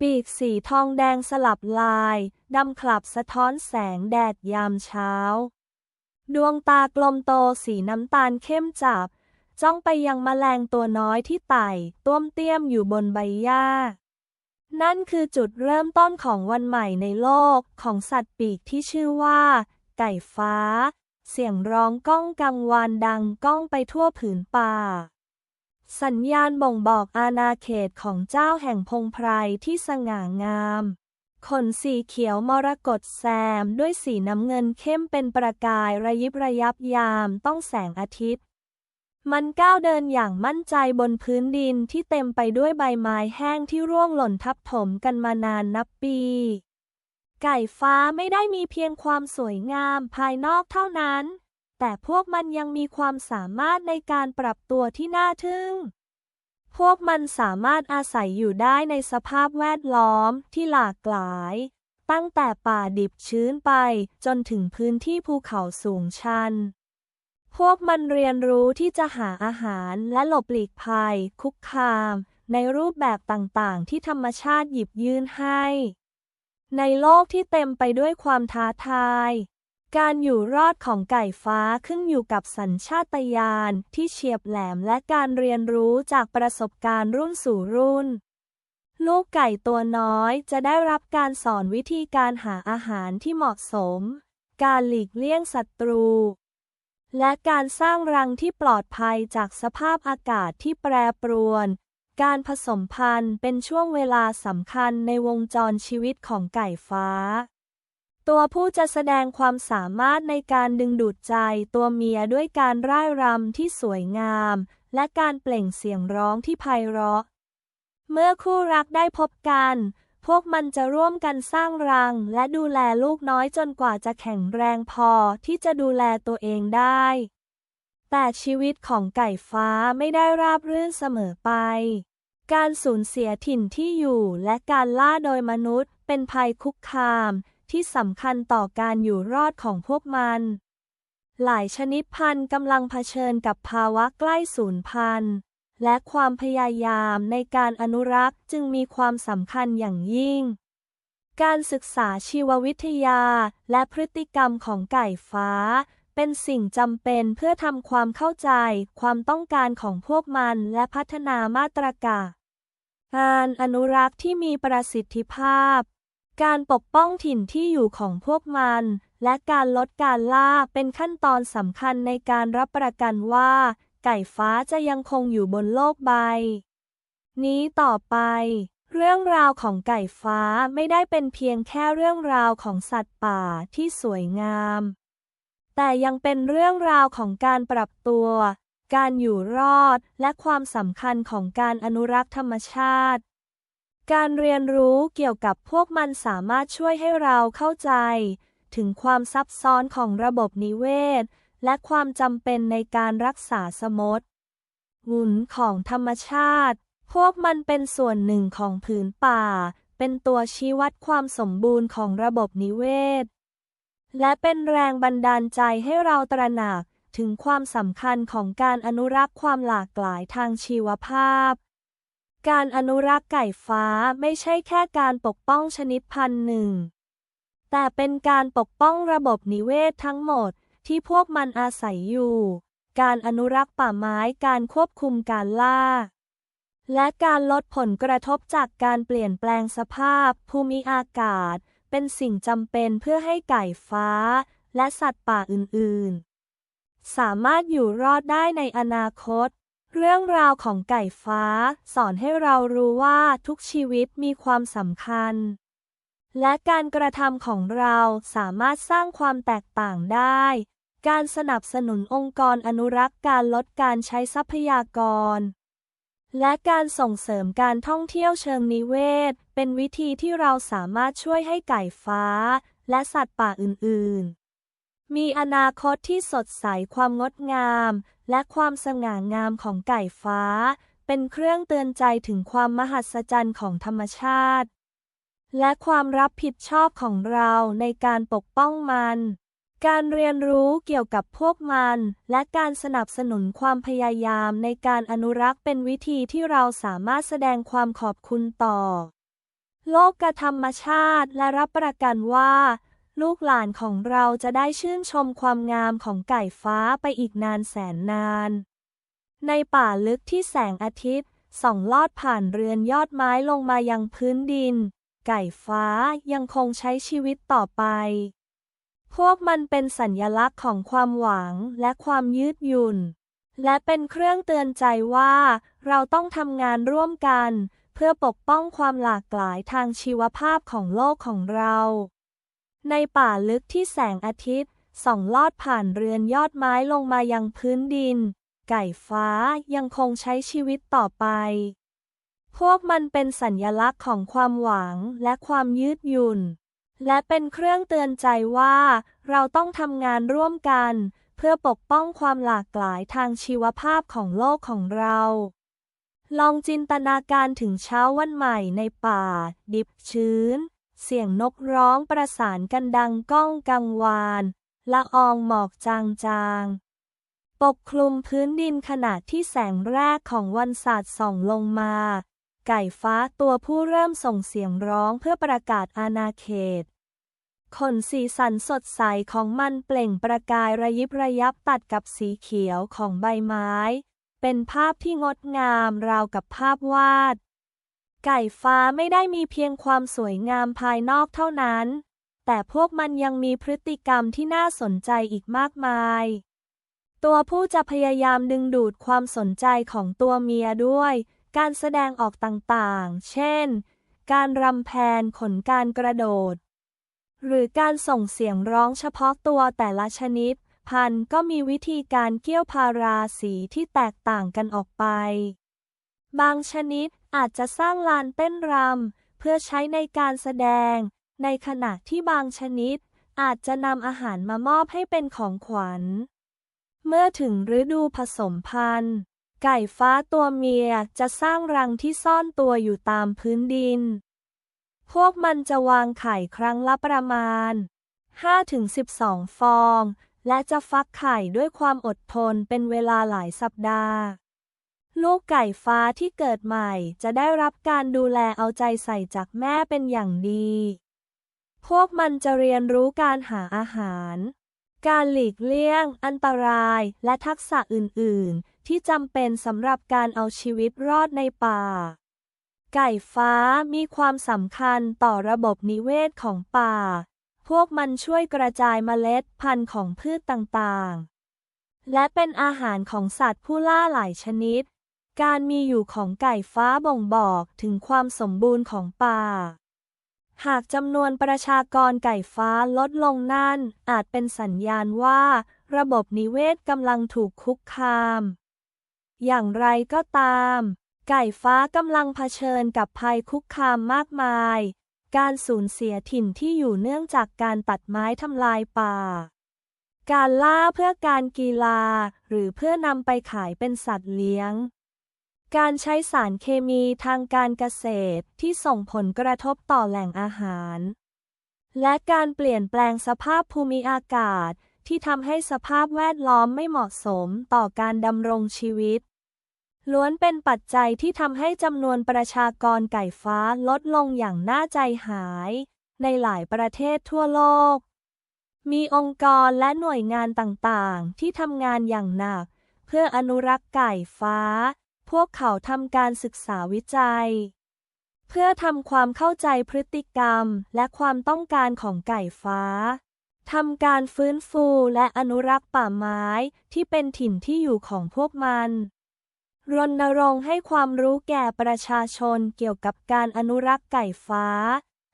ปีกสีทองแดงสลับลาย ดำขลับสะท้อนแสงแดดยามเช้า ดวงตากลมโตสีน้ำตาลเข้มจับ จ้องไปยังแมลงตัวน้อยที่ไต่ต้วมเตี้ยมอยู่บนใบหญ้า นั่นคือจุดเริ่มต้นของวันใหม่ในโลกของสัตว์ปีกที่ชื่อว่า ไก่ฟ้า เสียงร้องก้องกังวานดังก้องไปทั่วผืนป่า สัญญาณบ่งบอกอาณาเขตของเจ้าแห่งพงไพรที่สง่างาม ขนสีเขียวมรกตแซมด้วยสีน้ำเงินเข้มเป็นประกายระยิบระยับยามต้องแสงอาทิตย์ มันก้าวเดินอย่างมั่นใจบนพื้นดินที่เต็มไปด้วยใบไม้แห้งที่ร่วงหล่นทับถมกันมานานนับปี ไก่ฟ้าไม่ได้มีเพียงความสวยงามภายนอกเท่านั้น แต่พวกมันยังมีความสามารถในการปรับตัวที่น่าทึ่ง พวกมันสามารถอาศัยอยู่ได้ในสภาพแวดล้อมที่หลากหลาย ตั้งแต่ป่าดิบชื้นไปจนถึงพื้นที่ภูเขาสูงชัน พวกมันเรียนรู้ที่จะหาอาหารและหลบหลีกภัย คุกคาม ในรูปแบบต่างๆ ที่ธรรมชาติหยิบยื่นให้ ในโลกที่เต็มไปด้วยความท้าทาย การอยู่รอดของไก่ฟ้าขึ้นอยู่กับสัญชาตญาณที่เฉียบแหลมและการเรียนรู้จากประสบการณ์รุ่นสู่รุ่น ลูกไก่ตัวน้อยจะได้รับการสอนวิธีการหาอาหารที่เหมาะสม การหลีกเลี่ยงศัตรู และการสร้างรังที่ปลอดภัยจากสภาพอากาศที่แปรปรวน การผสมพันธุ์เป็นช่วงเวลาสำคัญในวงจรชีวิตของไก่ฟ้า ตัวผู้จะแสดงความสามารถในการดึงดูดใจตัวเมียด้วยการร่ายรำที่สวยงาม และการเปล่งเสียงร้องที่ไพเราะ เมื่อคู่รักได้พบกัน พวกมันจะร่วมกันสร้างรัง และดูแลลูกน้อยจนกว่าจะแข็งแรงพอที่จะดูแลตัวเองได้ แต่ชีวิตของไก่ฟ้าไม่ได้ราบรื่นเสมอไป การสูญเสียถิ่นที่อยู่และการล่าโดยมนุษย์เป็นภัยคุกคาม ที่สำคัญต่อการอยู่รอดของพวกมัน หลายชนิดพันธุ์กำลังเผชิญกับภาวะใกล้สูญพันธุ์ และความพยายามในการอนุรักษ์จึงมีความสำคัญอย่างยิ่ง การศึกษาชีววิทยาและพฤติกรรมของไก่ฟ้า เป็นสิ่งจำเป็นเพื่อทำความเข้าใจความต้องการของพวกมันและพัฒนามาตรการการอนุรักษ์ที่มีประสิทธิภาพ การปกป้องถิ่นที่อยู่ของพวกมัน และการลดการล่าเป็นขั้นตอนสำคัญในการรับประกันว่า ไก่ฟ้าจะยังคงอยู่บนโลกใบ นี้ต่อไป เรื่องราวของไก่ฟ้าไม่ได้เป็นเพียงแค่เรื่องราวของสัตว์ป่าที่สวยงาม แต่ยังเป็นเรื่องราวของการปรับตัว การอยู่รอดและความสำคัญของการอนุรักษ์ธรรมชาติ การเรียนรู้เกี่ยวกับพวกมันสามารถช่วยให้เราเข้าใจ ถึงความซับซ้อนของระบบนิเวศ และความจำเป็นในการรักษาสมดหุนของธรรมชาติ พวกมันเป็นส่วนหนึ่งของผืนป่า เป็นตัวชี้วัดความสมบูรณ์ของระบบนิเวศ และเป็นแรงบันดาลใจให้เราตระหนักถึงความสำคัญของการอนุรักษ์ความหลากหลายทางชีวภาพ การอนุรักษ์ไก่ฟ้าไม่ใช่แค่การปกป้องชนิดพันธุ์หนึ่ง แต่เป็นการปกป้องระบบนิเวศทั้งหมดที่พวกมันอาศัยอยู่ การอนุรักษ์ป่าไม้การควบคุมการล่า และการลดผลกระทบจากการเปลี่ยนแปลงสภาพ ภูมิอากาศ เป็นสิ่งจำเป็นเพื่อให้ไก่ฟ้า และสัตว์ป่าอื่นๆ สามารถอยู่รอดได้ในอนาคต เรื่องราวของไก่ฟ้า สอนให้เรารู้ว่าทุกชีวิตมีความสำคัญ และการกระทำของเราสามารถสร้างความแตกต่างได้ การสนับสนุนองค์กรอนุรักษ์การลดการใช้ทรัพยากร และการส่งเสริมการท่องเที่ยวเชิงนิเวศ เป็นวิธีที่เราสามารถช่วยให้ไก่ฟ้า และสัตว์ป่าอื่น ๆ มีอนาคตที่สดใสความงดงาม และความสง่างามของไก่ฟ้า เป็นเครื่องเตือนใจถึงความมหัศจรรย์ของธรรมชาติ และความรับผิดชอบของเราในการปกป้องมัน การเรียนรู้เกี่ยวกับพวกมัน และการสนับสนุนความพยายามในการอนุรักษ์เป็นวิธีที่เราสามารถแสดงความขอบคุณต่อ โลกธรรมชาติและรับประกันว่า ลูกหลานของเราจะได้ชื่นชมความงามของไก่ฟ้าไปอีกนานแสนนาน ในป่าลึกที่แสงอาทิตย์ส่องลอดผ่านเรือนยอดไม้ลงมายังพื้นดิน ไก่ฟ้ายังคงใช้ชีวิตต่อไป พวกมันเป็นสัญญลักษณ์ของความหวังและความยืดหยุ่น และเป็นเครื่องเตือนใจว่า เราต้องทำงานร่วมกัน เพื่อปกป้องความหลากหลายทางชีวภาพของโลกของเรา ในป่าลึกที่แสงอาทิตย์ส่องลอดผ่านเรือนยอดไม้ลงมายังพื้นดิน ไก่ฟ้ายังคงใช้ชีวิตต่อไป พวกมันเป็นสัญญลักษณ์ของความหวังและความยืดหยุ่น และเป็นเครื่องเตือนใจว่า เราต้องทำงานร่วมกัน เพื่อปกป้องความหลากหลายทางชีวภาพของโลกของเรา ลองจินตนาการถึงเช้าวันใหม่ในป่า ดิบชื้น เสียงนกร้องประสานกันดังก้องกังวาน ละอองหมอกจางๆ ปกคลุมพื้นดินขณะที่แสงแรกของวันศาสตร์ส่องลงมา ไก่ฟ้าตัวผู้เริ่มส่งเสียงร้องเพื่อประกาศอาณาเขต ขนสีสันสดใสของมันเปล่งประกายระยิบระยับตัดกับสีเขียวของใบไม้ เป็นภาพที่งดงามราวกับภาพวาด ไก่ฟ้าไม่ได้มีเพียงความสวยงามภายนอกเท่านั้น แต่พวกมันยังมีพฤติกรรมที่น่าสนใจอีกมากมาย ตัวผู้จะพยายามดึงดูดความสนใจของตัวเมียด้วย การแสดงออกต่างๆ เช่น การรำแพนขนการกระโดด หรือการส่งเสียงร้องเฉพาะตัวแต่ละชนิด พันก็มีวิธีการเกี่ยวพาราสีที่แตกต่างกันออกไปบางชนิด อาจจะสร้างลานเต้นรำเพื่อใช้ในการแสดง ในขณะที่บางชนิด อาจจะนำอาหารมามอบให้เป็นของขวัญ เมื่อถึงฤดูผสมพันธุ์ ไก่ฟ้าตัวเมียจะสร้างรังที่ซ่อนตัวอยู่ตามพื้นดิน พวกมันจะวางไข่ครั้งละประมาณ 5-12 ฟอง และจะฟักไข่ด้วยความอดทนเป็นเวลาหลายสัปดาห์ ลูกไก่ฟ้าที่เกิดใหม่จะได้รับการดูแลเอาใจใส่จากแม่เป็นอย่างดี พวกมันจะเรียนรู้การหาอาหาร การหลีกเลี่ยง อันตราย และทักษะอื่น ๆ ที่จำเป็นสำหรับการเอาชีวิตรอดในป่า ไก่ฟ้ามีความสำคัญต่อระบบนิเวศของป่า พวกมันช่วยกระจายเมล็ดพันธุ์ของพืชต่าง ๆ และเป็นอาหารของสัตว์ผู้ล่าหลายชนิด การมีอยู่ของไก่ฟ้าบ่งบอกถึงความสมบูรณ์ของป่า หากจำนวนประชากรไก่ฟ้าลดลงนั่น อาจเป็นสัญญาณว่า ระบบนิเวศกำลังถูกคุกคาม อย่างไรก็ตาม ไก่ฟ้ากำลังเผชิญกับภัยคุกคามมากมาย การสูญเสียถิ่นที่อยู่เนื่องจากการตัดไม้ทำลายป่าการล่าเพื่อการกีฬาหรือเพื่อนำไปขายเป็นสัตว์เลี้ยง การใช้สารเคมีทางการเกษตรที่ส่งผลกระทบต่อแหล่งอาหาร และการเปลี่ยนแปลงสภาพภูมิอากาศที่ทำให้สภาพแวดล้อมไม่เหมาะสมต่อการดำรงชีวิต ล้วนเป็นปัจจัยที่ทำให้จำนวนประชากรไก่ฟ้าลดลงอย่างน่าใจหาย ในหลายประเทศทั่วโลก มีองค์กรและหน่วยงานต่างๆ ที่ทำงานอย่างหนัก เพื่ออนุรักษ์ไก่ฟ้า พวกเขาทำการศึกษาวิจัย เพื่อทำความเข้าใจพฤติกรรมและความต้องการของไก่ฟ้าทำการฟื้นฟูและอนุรักษ์ป่าไม้ที่เป็นถิ่นที่อยู่ของพวกมัน รณรงค์ให้ความรู้แก่ประชาชนเกี่ยวกับการอนุรักษ์ไก่ฟ้า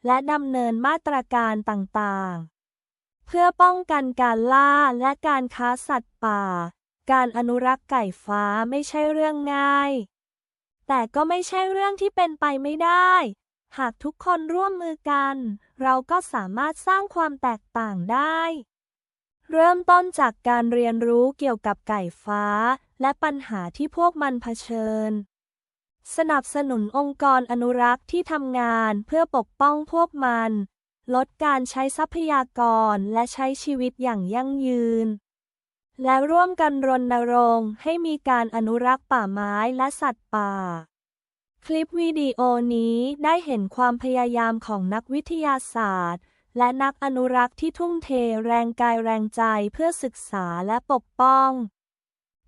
และดำเนินมาตรการต่างๆ เพื่อป้องกันการล่าและการค้าสัตว์ป่า การอนุรักษ์ไก่ฟ้าไม่ใช่เรื่องง่าย แต่ก็ไม่ใช่เรื่องที่เป็นไปไม่ได้ หากทุกคนร่วมมือกัน เราก็สามารถสร้างความแตกต่างได้ เริ่มต้นจากการเรียนรู้เกี่ยวกับไก่ฟ้า และปัญหาที่พวกมันเผชิญ สนับสนุนองค์กรอนุรักษ์ที่ทำงานเพื่อปกป้องพวกมัน ลดการใช้ทรัพยากรและใช้ชีวิตอย่างยั่งยืน และร่วมกันรณรงค์ให้มีการอนุรักษ์ป่าไม้และสัตว์ป่า คลิปวิดีโอนี้ได้เห็นความพยายามของนักวิทยาศาสตร์ และนักอนุรักษ์ที่ทุ่มเทแรงกายแรงใจเพื่อศึกษาและปกป้อง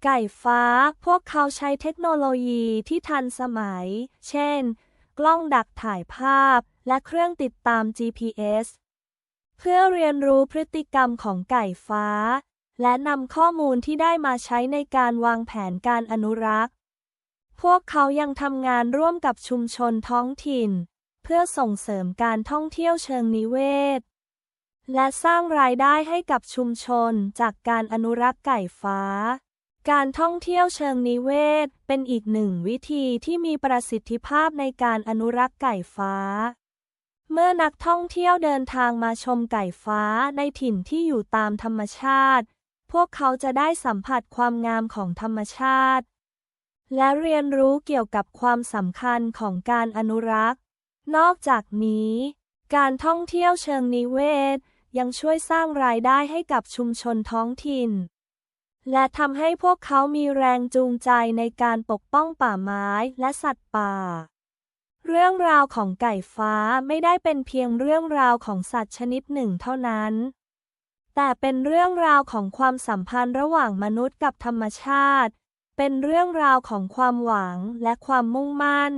ไก่ฟ้า พวกเขาใช้เทคโนโลยีที่ทันสมัย เช่น กล้องดักถ่ายภาพ และเครื่องติดตาม GPS เพื่อเรียนรู้พฤติกรรมของไก่ฟ้า และนำข้อมูลที่ได้มาใช้ในการวางแผนการอนุรักษ์ พวกเขายังทำงานร่วมกับชุมชนท้องถิ่น เพื่อส่งเสริมการท่องเที่ยวเชิงนิเวศ และสร้างรายได้ให้กับชุมชนจากการอนุรักษ์ไก่ฟ้า การท่องเที่ยวเชิงนิเวศ เป็นอีกหนึ่งวิธีที่มีประสิทธิภาพในการอนุรักษ์ไก่ฟ้าเมื่อนักท่องเที่ยวเดินทางมาชมไก่ฟ้าในถิ่นที่อยู่ตามธรรมชาติ วกเขาจะได้สัมผัสความงามของธรรมชาติ และเรียนรู้เกี่ยวกับความสำคัญของการอนุรักษ์ นอกจากนี้ การท่องเที่ยวเชิงนิเวศ ยังช่วยสร้างรายได้ให้กับชุมชนท้องถิ่น และทำให้พวกเขามีแรงจูงใจในการปกป้องป่าไม้และสัตว์ป่าเรื่องราวของไก่ฟ้าไม่ได้เป็นเพียงเรื่องราวของสัตว์ชนิดหนึ่งเท่านั้น แต่เป็นเรื่องราวของความสัมพันธ์ระหว่างมนุษย์กับธรรมชาติ เป็นเรื่องราวของความหวังและความมุ่งมั่น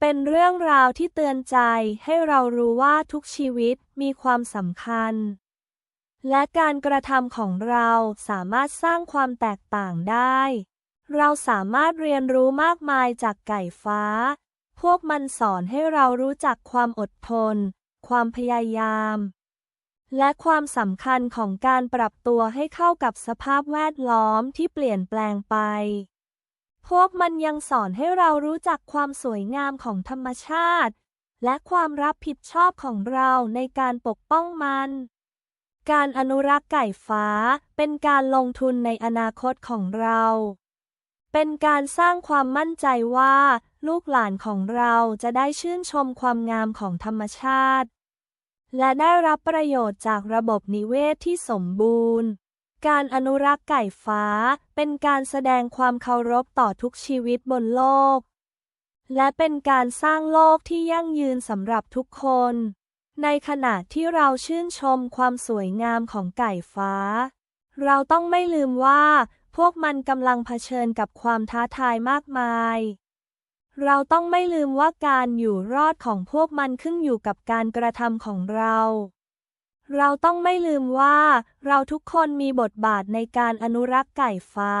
เป็นเรื่องราวที่เตือนใจให้เรารู้ว่าทุกชีวิตมีความสำคัญ และการกระทำของเราสามารถสร้างความแตกต่างได้ เราสามารถเรียนรู้มากมายจากไก่ฟ้า พวกมันสอนให้เรารู้จักความอดทน ความพยายาม และความสำคัญของการปรับตัวให้เข้ากับสภาพแวดล้อมที่เปลี่ยนแปลงไป พวกมันยังสอนให้เรารู้จักความสวยงามของธรรมชาติ และความรับผิดชอบของเราในการปกป้องมัน การอนุรักษ์ไก่ฟ้าเป็นการลงทุนในอนาคตของเรา เป็นการสร้างความมั่นใจว่า ลูกหลานของเราจะได้ชื่นชมความงามของธรรมชาติ และได้รับประโยชน์จากระบบนิเวศที่สมบูรณ์ การอนุรักษ์ไก่ฟ้าเป็นการแสดงความเคารพต่อทุกชีวิตบนโลก และเป็นการสร้างโลกที่ยั่งยืนสำหรับทุกคน ในขณะที่เราชื่นชมความสวยงามของไก่ฟ้า เราต้องไม่ลืมว่าพวกมันกำลังเผชิญกับความท้าทายมากมาย เราต้องไม่ลืมว่าการอยู่รอดของพวกมันขึ้นอยู่กับการกระทำของเรา เราต้องไม่ลืมว่า เราทุกคนมีบทบาทในการอนุรักษ์ไก่ฟ้า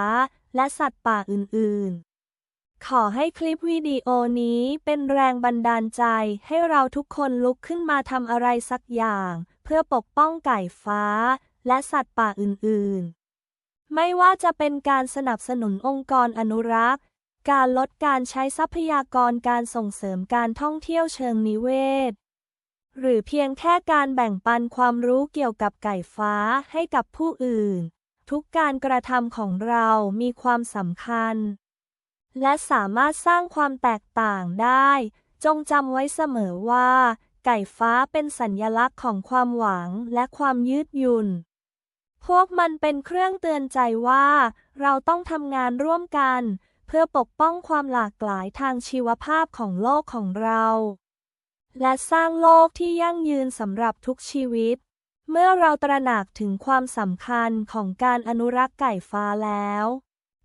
และสัตว์ป่าอื่น ๆ ขอให้คลิปวิดีโอนี้เป็นแรงบันดาลใจให้เราทุกคนลุกขึ้นมาทำอะไรสักอย่าง เพื่อปกป้องไก่ฟ้า และสัตว์ป่าอื่น ๆ ไม่ว่าจะเป็นการสนับสนุนองค์กรอนุรักษ์ การลดการใช้ทรัพยากรการส่งเสริมการท่องเที่ยวเชิงนิเวศ หรือเพียงแค่การแบ่งปันความรู้เกี่ยวกับไก่ฟ้าให้กับผู้อื่น ทุกการกระทำของเรามีความสำคัญ และสามารถสร้างความแตกต่างได้ จงจำไว้เสมอว่า ไก่ฟ้าเป็นสัญญลักษณ์ของความหวังและความยืดหยุ่นพวกมันเป็นเครื่องเตือนใจว่า เราต้องทำงานร่วมกัน เพื่อปกป้องความหลากหลายทางชีวภาพของโลกของเรา และสร้างโลกที่ยั่งยืนสำหรับทุกชีวิต เมื่อเราตระหนักถึงความสำคัญของการอนุรักษ์ไก่ฟ้าแล้ว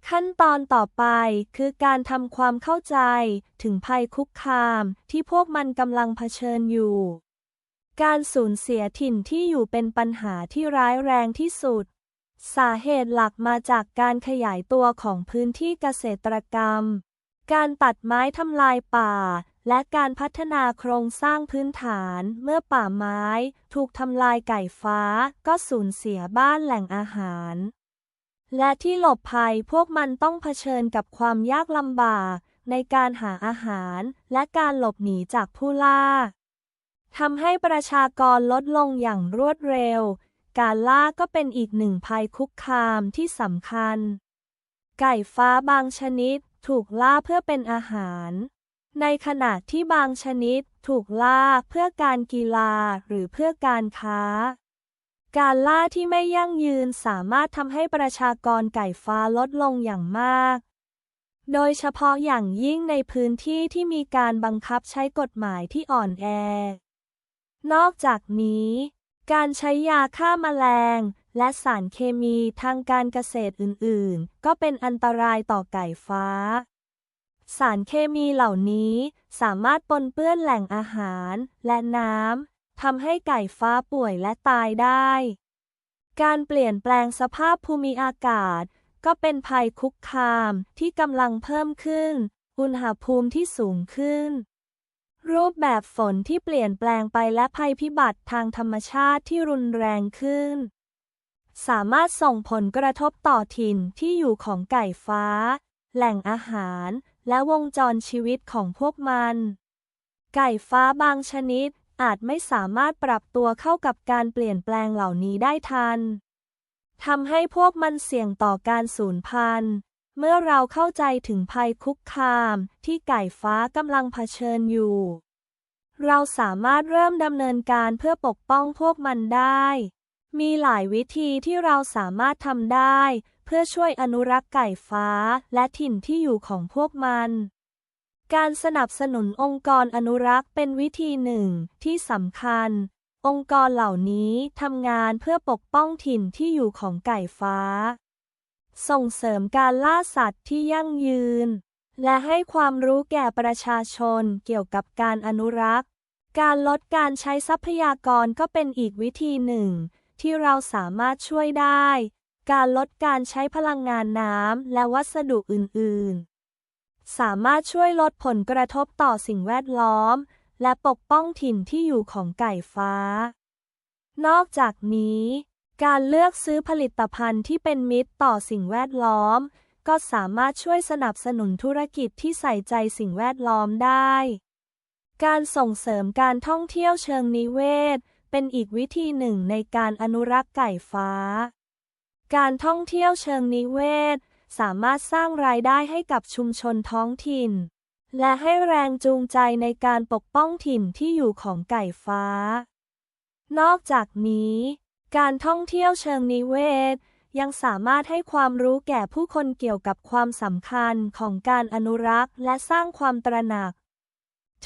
ขั้นตอนต่อไปคือการทำความเข้าใจถึงภัยคุกคามที่พวกมันกำลังเผชิญอยู่ การสูญเสียถิ่นที่อยู่เป็นปัญหาที่ร้ายแรงที่สุด สาเหตุหลักมาจากการขยายตัวของพื้นที่เกษตรกรรม การตัดไม้ทำลายป่า และการพัฒนาโครงสร้างพื้นฐานเมื่อป่าไม้ ถูกทำลายไก่ฟ้า ก็สูญเสียบ้านแหล่งอาหาร และที่หลบภัยพวกมันต้องเผชิญกับความยากลำบาก ในการหาอาหาร และการหลบหนีจากผู้ล่าทำให้ประชากรลดลงอย่างรวดเร็ว การล่าก็เป็นอีกหนึ่งภัยคุกคามที่สำคัญ ไก่ฟ้าบางชนิดถูกล่าเพื่อเป็นอาหาร ในขณะที่บางชนิดถูกล่าเพื่อการกีฬาหรือเพื่อการค้า การล่าที่ไม่ยั่งยืนสามารถทำให้ประชากรไก่ฟ้าลดลงอย่างมาก โดยเฉพาะอย่างยิ่งในพื้นที่ที่มีการบังคับใช้กฎหมายที่อ่อนแอ นอกจากนี้ การใช้ยาฆ่าแมลง และสารเคมีทางการเกษตรอื่น ๆ ก็เป็นอันตรายต่อไก่ฟ้า สารเคมีเหล่านี้สามารถปนเปื้อนแหล่งอาหารและน้ำทำให้ไก่ฟ้าป่วยและตายได้ การเปลี่ยนแปลงสภาพภูมิอากาศ ก็เป็นภัยคุกคามที่กำลังเพิ่มขึ้น อุณหภูมิที่สูงขึ้น รูปแบบฝนที่เปลี่ยนแปลงไปและภัยพิบัติทางธรรมชาติที่รุนแรงขึ้น สามารถส่งผลกระทบต่อถิ่นที่อยู่ของไก่ฟ้า แหล่งอาหาร และวงจรชีวิตของพวกมัน ไก่ฟ้าบางชนิดอาจไม่สามารถปรับตัวเข้ากับการเปลี่ยนแปลงเหล่านี้ได้ทันทำให้พวกมันเสี่ยงต่อการสูญพันธุ์ เมื่อเราเข้าใจถึงภัยคุกคามที่ไก่ฟ้ากำลังเผชิญอยู่ เราสามารถเริ่มดำเนินการเพื่อปกป้องพวกมันได้ มีหลายวิธีที่เราสามารถทำได้ เพื่อช่วยอนุรักษ์ไก่ฟ้าและถิ่นที่อยู่ของพวกมัน การสนับสนุนองค์กรอนุรักษ์เป็นวิธีหนึ่งที่สำคัญ องค์กรเหล่านี้ทำงานเพื่อปกป้องถิ่นที่อยู่ของไก่ฟ้า ส่งเสริมการล่าสัตว์ที่ยั่งยืน และให้ความรู้แก่ประชาชนเกี่ยวกับการอนุรักษ์ การลดการใช้ทรัพยากรก็เป็นอีกวิธีหนึ่ง ที่เราสามารถช่วยได้ การลดการใช้พลังงานน้ำและวัสดุอื่น ๆ สามารถช่วยลดผลกระทบต่อสิ่งแวดล้อม และปกป้องถิ่นที่อยู่ของไก่ฟ้า นอกจากนี้ การเลือกซื้อผลิตภัณฑ์ที่เป็นมิตรต่อสิ่งแวดล้อม ก็สามารถช่วยสนับสนุนธุรกิจที่ใส่ใจสิ่งแวดล้อมได้ การส่งเสริมการท่องเที่ยวเชิงนิเวศ เป็นอีกวิธีหนึ่งในการอนุรักษ์ไก่ฟ้า การท่องเที่ยวเชิงนิเวศ สามารถสร้างรายได้ให้กับชุมชนท้องถิ่น และให้แรงจูงใจในการปกป้องถิ่นที่อยู่ของไก่ฟ้า นอกจากนี้ การท่องเที่ยวเชิงนิเวศ ยังสามารถให้ความรู้แก่ผู้คนเกี่ยวกับความสำคัญของการอนุรักษ์และสร้างความตระหนัก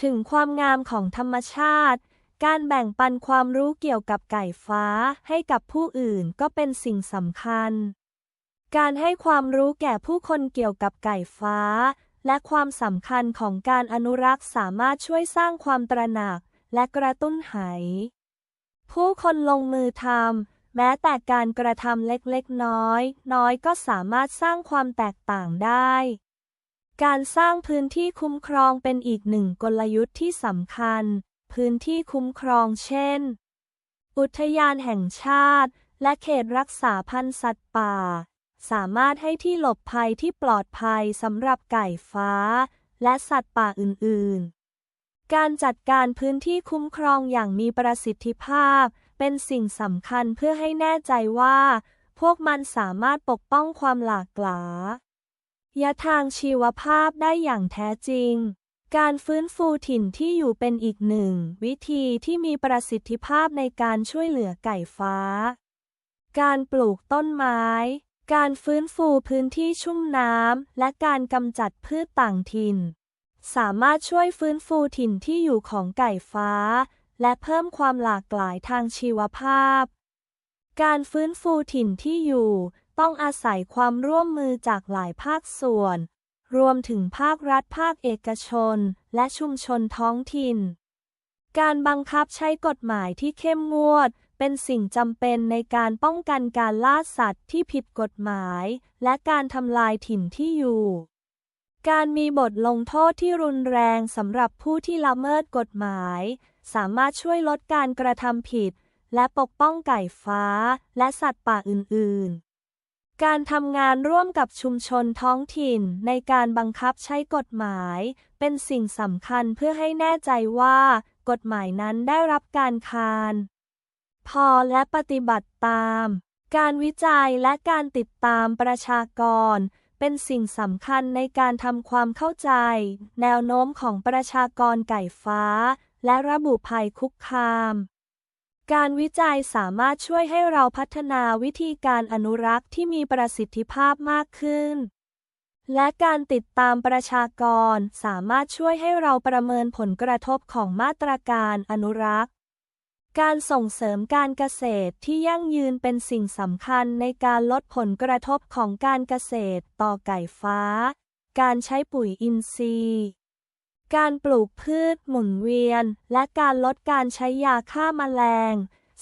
ถึงความงามของธรรมชาติ การแบ่งปันความรู้เกี่ยวกับไก่ฟ้าให้กับผู้อื่นก็เป็นสิ่งสำคัญ การให้ความรู้แก่ผู้คนเกี่ยวกับไก่ฟ้า และความสำคัญของการอนุรักษ์สามารถช่วยสร้างความตระหนักและกระตุ้นไห ผู้คนลงมือทำแม้แต่การกระทำเล็กๆน้อย น้อยก็สามารถสร้างความแตกต่างได้ การสร้างพื้นที่คุ้มครองเป็นอีกหนึ่งกลยุทธ์ที่สำคัญ พื้นที่คุ้มครองเช่น อุทยานแห่งชาติ และเขตรักษาพันธุ์สัตว์ป่า สามารถให้ที่หลบภัยที่ปลอดภัยสำหรับไก่ฟ้า และสัตว์ป่าอื่นๆ การจัดการพื้นที่คุ้มครองอย่างมีประสิทธิภาพ เป็นสิ่งสำคัญเพื่อให้แน่ใจว่า พวกมันสามารถปกป้องความหลากหลายะทางชีวภาพได้อย่างแท้จริง การฟื้นฟูถิ่นที่อยู่เป็นอีกหนึ่ง วิธีที่มีประสิทธิภาพในการช่วยเหลือไก่ฟ้า การปลูกต้นไม้ การฟื้นฟูพื้นที่ชุ่มน้ำและการกำจัดพืชต่างถิ่น สามารถช่วยฟื้นฟูถิ่นที่อยู่ของไก่ฟ้า และเพิ่มความหลากหลายทางชีวภาพ การฟื้นฟูถิ่นที่อยู่ ต้องอาศัยความร่วมมือจากหลายภาคส่วน รวมถึงภาครัฐภาคเอกชน และชุมชนท้องถิ่น การบังคับใช้กฎหมายที่เข้มงวดเป็นสิ่งจำเป็นในการป้องกันการล่าสัตว์ที่ผิดกฎหมาย และการทำลายถิ่นที่อยู่ การมีบทลงโทษที่รุนแรงสำหรับผู้ที่ละเมิดกฎหมาย สามารถช่วยลดการกระทำผิด และปกป้องไก่ฟ้า และสัตว์ป่าอื่น ๆ การทำงานร่วมกับชุมชนท้องถิ่นในการบังคับใช้กฎหมาย เป็นสิ่งสำคัญเพื่อให้แน่ใจว่า กฎหมายนั้นได้รับการคาน พอและปฏิบัติตาม การวิจัยและการติดตามประชากร เป็นสิ่งสำคัญในการทำความเข้าใจ แนวโน้มของประชากรไก่ฟ้า และระบุภัยคุกคาม การวิจัยสามารถช่วยให้เราพัฒนาวิธีการอนุรักษ์ที่มีประสิทธิภาพมากขึ้น และการติดตามประชากรสามารถช่วยให้เราประเมินผลกระทบของมาตรการอนุรักษ์ การส่งเสริมการเกษตรที่ยั่งยืนเป็นสิ่งสำคัญในการลดผลกระทบของการเกษตรต่อไก่ฟ้า การใช้ปุ๋ยอินทรีย์ การปลูกพืชหมุนเวียน และการลดการใช้ยาฆ่าแมลง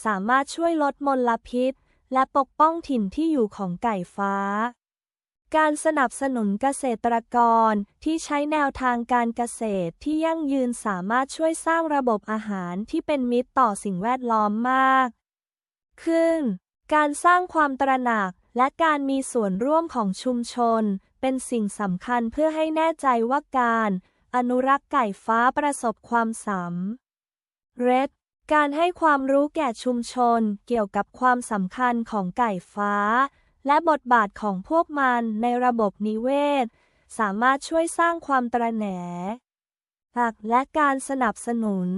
สามารถช่วยลดมลพิษ และปกป้องถิ่นที่อยู่ของไก่ฟ้า การสนับสนุนเกษตรกรที่ใช้แนวทางการเกษตรที่ยั่งยืนสามารถช่วยสร้างระบบอาหารที่เป็นมิตรต่อสิ่งแวดล้อมมาก ขึ้น การสร้างความตระหนักและการมีส่วนร่วมของชุมชน เป็นสิ่งสำคัญเพื่อให้แน่ใจว่าการ อนุรักษ์ไก่ฟ้าประสบความสำเร็จการให้ความรู้แก่ชุมชนเกี่ยวกับความสำคัญของไก่ฟ้า และบทบาทของพวกมันในระบบนิเวศ สามารถช่วยสร้างความตระแหนักและการสนับสนุน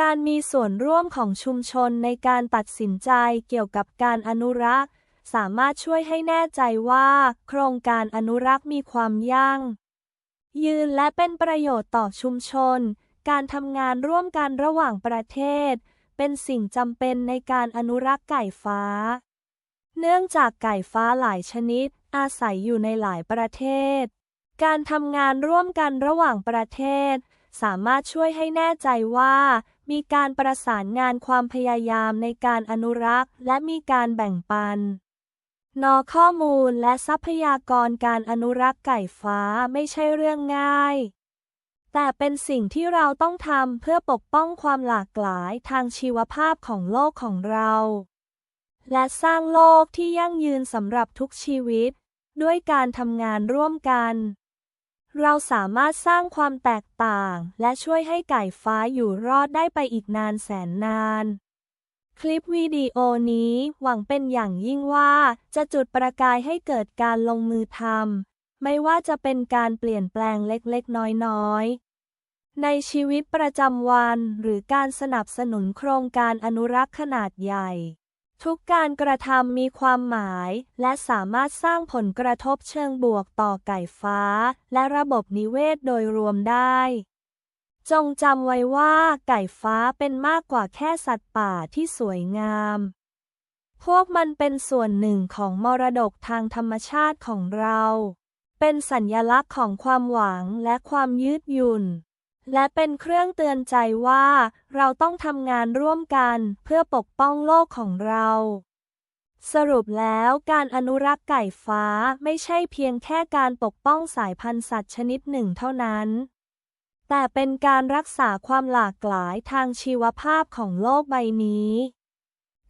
การมีส่วนร่วมของชุมชนในการตัดสินใจเกี่ยวกับการอนุรักษ์ สามารถช่วยให้แน่ใจว่า โครงการอนุรักษ์มีความยั่ง ยืนและเป็นประโยชน์ต่อชุมชน การทำงานร่วมกันระหว่างประเทศ เป็นสิ่งจำเป็นในการอนุรักษ์ไก่ฟ้า เนื่องจากไก่ฟ้าหลายชนิด อาศัยอยู่ในหลายประเทศ การทำงานร่วมกันระหว่างประเทศ สามารถช่วยให้แน่ใจว่า มีการประสานงานความพยายามในการอนุรักษ์ และมีการแบ่งปันนอข้อมูลและทรัพยากรการอนุรักษ์ไก่ฟ้าไม่ใช่เรื่องง่าย แต่เป็นสิ่งที่เราต้องทำเพื่อปกป้องความหลากหลายทางชีวภาพของโลกของเรา และสร้างโลกที่ยั่งยืนสำหรับทุกชีวิต ด้วยการทำงานร่วมกัน เราสามารถสร้างความแตกต่าง และช่วยให้ไก่ฟ้าอยู่รอดได้ไปอีกนานแสนนาน คลิปวิดีโอนี้หวังเป็นอย่างยิ่งว่าจะจุดประกายให้เกิดการลงมือทำไม่ว่าจะเป็นการเปลี่ยนแปลงเล็กๆ น้อยๆในชีวิตประจำวันหรือการสนับสนุนโครงการอนุรักษ์ขนาดใหญ่ ทุกการกระทำมีความหมาย และสามารถสร้างผลกระทบเชิงบวกต่อไก่ฟ้า และระบบนิเวศโดยรวมได้ จงจำไว้ว่าไก่ฟ้าเป็นมากกว่าแค่สัตว์ป่าที่สวยงาม พวกมันเป็นส่วนหนึ่งของมรดกทางธรรมชาติของเรา เป็นสัญญลักษณ์ของความหวังและความยืดหยุ่น และเป็นเครื่องเตือนใจว่า เราต้องทำงานร่วมกันเพื่อปกป้องโลกของเรา สรุปแล้วการอนุรักษ์ไก่ฟ้าไม่ใช่เพียงแค่การปกป้องสายพันธุ์สัตว์ชนิดหนึ่งเท่านั้น แต่เป็นการรักษาความหลากหลายทางชีวภาพของโลกใบนี้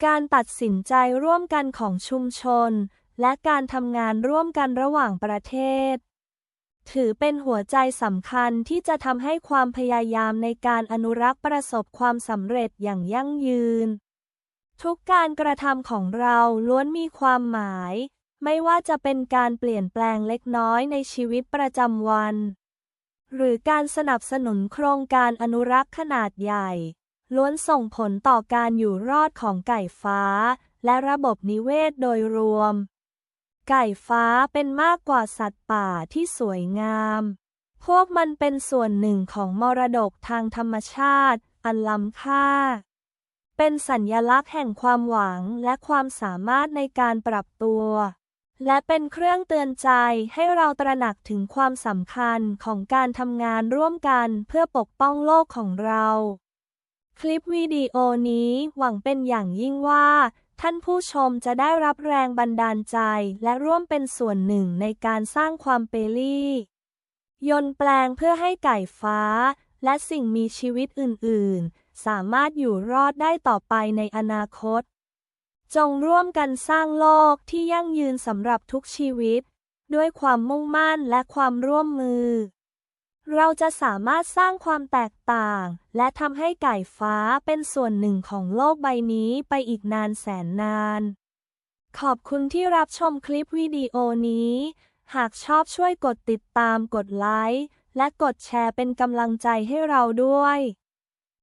การตัดสินใจร่วมกันของชุมชน และการทำงานร่วมกันระหว่างประเทศ ถือเป็นหัวใจสำคัญที่จะทำให้ความพยายามในการอนุรักษ์ประสบความสำเร็จอย่างยั่งยืน ทุกการกระทำของเราล้วนมีความหมาย ไม่ว่าจะเป็นการเปลี่ยนแปลงเล็กน้อยในชีวิตประจำวัน หรือการสนับสนุนโครงการอนุรักษ์ขนาดใหญ่ ล้วนส่งผลต่อการอยู่รอดของไก่ฟ้า และระบบนิเวศโดยรวม ไก่ฟ้าเป็นมากกว่าสัตว์ป่าที่สวยงาม พวกมันเป็นส่วนหนึ่งของมรดกทางธรรมชาติ อันล้ำค่า เป็นสัญญลักษณ์แห่งความหวังและความสามารถในการปรับตัว และเป็นเครื่องเตือนใจให้เราตระหนักถึงความสำคัญของการทำงานร่วมกันเพื่อปกป้องโลกของเรา คลิปวิดีโอนี้หวังเป็นอย่างยิ่งว่า ท่านผู้ชมจะได้รับแรงบันดาลใจและร่วมเป็นส่วนหนึ่งในการสร้างความเปรี่ยนแปลงเพื่อให้ไก่ฟ้า และสิ่งมีชีวิตอื่น ๆ สามารถอยู่รอดได้ต่อไปในอนาคต จงร่วมกันสร้างโลกที่ยั่งยืนสำหรับทุกชีวิต ด้วยความมุ่งมั่นและความร่วมมือ เราจะสามารถสร้างความแตกต่าง และทำให้ไก่ฟ้าเป็นส่วนหนึ่งของโลกใบนี้ไปอีกนานแสนนาน ขอบคุณที่รับชมคลิปวิดีโอนี้ หากชอบช่วยกดติดตามกดไลค์ และกดแชร์เป็นกำลังใจให้เราด้วย